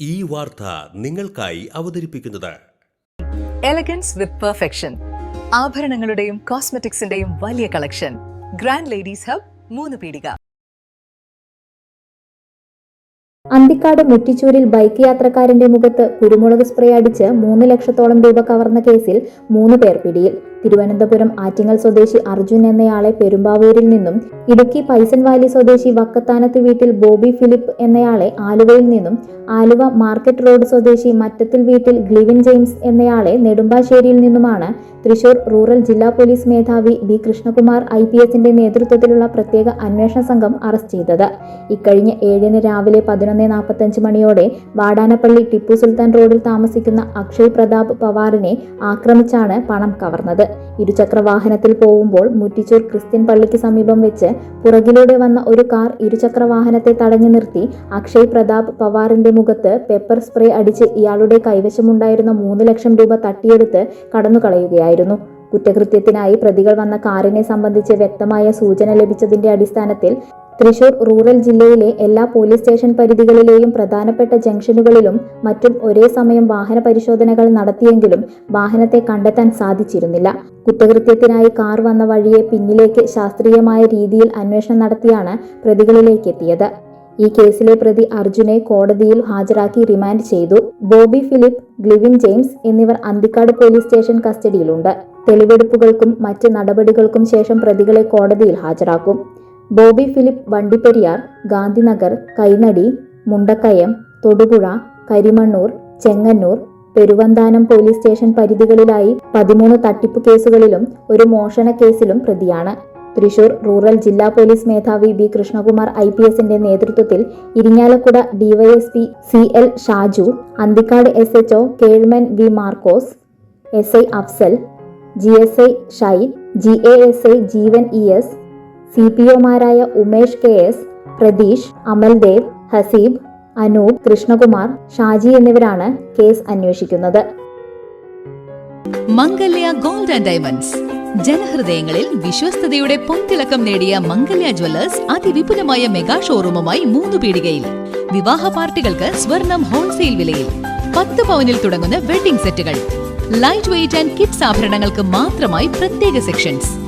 ഈ വാർത്ത നിങ്ങൾക്കായി അവതരിപ്പിക്കുന്നത്. എലഗൻസ് വിത്ത് പെർഫെക്ഷൻ ആഭരണങ്ങളുടെയും കോസ്മെറ്റിക്സിന്റെയും വലിയ കളക്ഷൻ ഗ്രാൻഡ് ലേഡീസ് ഹബ് മൂന്ന് പീടിക. അന്തിക്കാട് മുറ്റിച്ചൂരിൽ ബൈക്ക് യാത്രക്കാരന്റെ മുഖത്ത് കുരുമുളക് സ്പ്രേ അടിച്ച് മൂന്ന് ലക്ഷത്തോളം രൂപ കവർന്ന കേസിൽ മൂന്ന് പേർ പിടിയിൽ. തിരുവനന്തപുരം ആറ്റിങ്ങൽ സ്വദേശി അർജുൻ എന്നയാളെ പെരുമ്പാവൂരിൽ നിന്നും ഇടുക്കി പൈസൻ വാലി സ്വദേശി വക്കത്താനത്ത് വീട്ടിൽ ബോബി ഫിലിപ്പ് എന്നയാളെ ആലുവയിൽ നിന്നും ആലുവ മാർക്കറ്റ് റോഡ് സ്വദേശി മറ്റത്തിൽ വീട്ടിൽ ഗ്ലിവിൻ ജെയിംസ് എന്നയാളെ നെടുമ്പാശ്ശേരിയിൽ നിന്നുമാണ് തൃശൂർ റൂറൽ ജില്ലാ പോലീസ് മേധാവി ബി കൃഷ്ണകുമാർ ഐ പി എസിന്റെ നേതൃത്വത്തിലുള്ള പ്രത്യേക അന്വേഷണ സംഘം അറസ്റ്റ് ചെയ്തത്. ഇക്കഴിഞ്ഞ ഏഴിന് രാവിലെ പതിനൊന്ന് നാൽപ്പത്തഞ്ച് മണിയോടെ വാടാനപ്പള്ളി ടിപ്പു സുൽത്താൻ റോഡിൽ താമസിക്കുന്ന അക്ഷയ് പ്രതാപ് പവാറിനെ ആക്രമിച്ചാണ് പണം കവർന്നത്. ഇരുചക്ര വാഹനത്തിൽ പോകുമ്പോൾ മുറ്റിച്ചൂർ ക്രിസ്ത്യൻ പള്ളിക്ക് സമീപം വെച്ച് പുറകിലൂടെ വന്ന ഒരു കാർ ഇരുചക്ര വാഹനത്തെ തടഞ്ഞു നിർത്തി. അക്ഷയ് പ്രതാപ് പവാറിന്റെ മുഖത്ത് പെപ്പർ സ്പ്രേ അടിച്ച് ഇയാളുടെ കൈവശമുണ്ടായിരുന്ന മൂന്ന് ലക്ഷം രൂപ തട്ടിയെടുത്ത് കടന്നുകളയുകയായിരുന്നു. കുറ്റകൃത്യത്തിനായി പ്രതികൾ വന്ന കാറിനെ സംബന്ധിച്ച് വ്യക്തമായ സൂചന ലഭിച്ചതിന്റെ അടിസ്ഥാനത്തിൽ തൃശൂർ റൂറൽ ജില്ലയിലെ എല്ലാ പോലീസ് സ്റ്റേഷൻ പരിധികളിലെയും പ്രധാനപ്പെട്ട ജംഗ്ഷനുകളിലും മറ്റും ഒരേ സമയം വാഹന പരിശോധനകൾ നടത്തിയെങ്കിലും വാഹനത്തെ കണ്ടെത്താൻ സാധിച്ചിരുന്നില്ല. കുറ്റകൃത്യത്തിനായി കാർ വന്ന വഴിയെ പിന്നിലേക്ക് ശാസ്ത്രീയമായ രീതിയിൽ അന്വേഷണം നടത്തിയാണ് പ്രതികളിലേക്ക് എത്തിയത് ഈ കേസിലെ പ്രതി അർജുനെ കോടതിയിൽ ഹാജരാക്കി റിമാൻഡ് ചെയ്തു. ബോബി ഫിലിപ്പ് ഗ്ലിവിൻ ജെയിംസ് എന്നിവർ അന്തിക്കാട് പോലീസ് സ്റ്റേഷൻ കസ്റ്റഡിയിലുണ്ട്. തെളിവെടുപ്പുകൾക്കും മറ്റ് നടപടികൾക്കും ശേഷം പ്രതികളെ കോടതിയിൽ ഹാജരാക്കും. Bobby Philip Vandiperiyar Gandhinagar Kainadi Mundakayam Thodupuzha Karimannoor Chengannur Peruvanthanam police station പരിധികളിലായി പതിമൂന്ന് തട്ടിപ്പ് കേസുകളിലും ഒരു മോഷണ കേസിലും പ്രതിയാണ്. തൃശൂർ റൂറൽ ജില്ലാ പോലീസ് മേധാവി ബി കൃഷ്ണകുമാർ ഐ പി എസിന്റെ നേതൃത്വത്തിൽ Irinjalakuda DYSP C L Shaju Anthikkad S H O കേഴ്മൻ V Markose S I Afsal G S I Shine G A S I Jeevan E S C P ഒമാരായ Umesh K S Pratheesh Amaldev Haseeb Anoop Krishnakumar Shaji എന്നിവരാണ് case അന്വേഷിക്കുന്നത്. Mangalya gold and diamonds. ജനഹൃദയങ്ങളിൽ വിശ്വസ്തയുടെ പൊൻതിളക്കം നേടിയ Mangalya Jewellers അതിവിപുലമായ mega ഷോറൂമുമായി മൂന്ന് പീടികയിൽ. വിവാഹ പാർട്ടികൾക്ക് സ്വർണം ഹോൾസെയിൽ വിലയിൽ. പത്ത് പവനിൽ തുടങ്ങുന്ന വെഡിംഗ് സെറ്റുകൾ. ലൈറ്റ് വെയിറ്റ് ആൻഡ് കിഡ്സ് ആഭരണങ്ങൾക്ക് മാത്രമായി പ്രത്യേക സെക്ഷൻസ്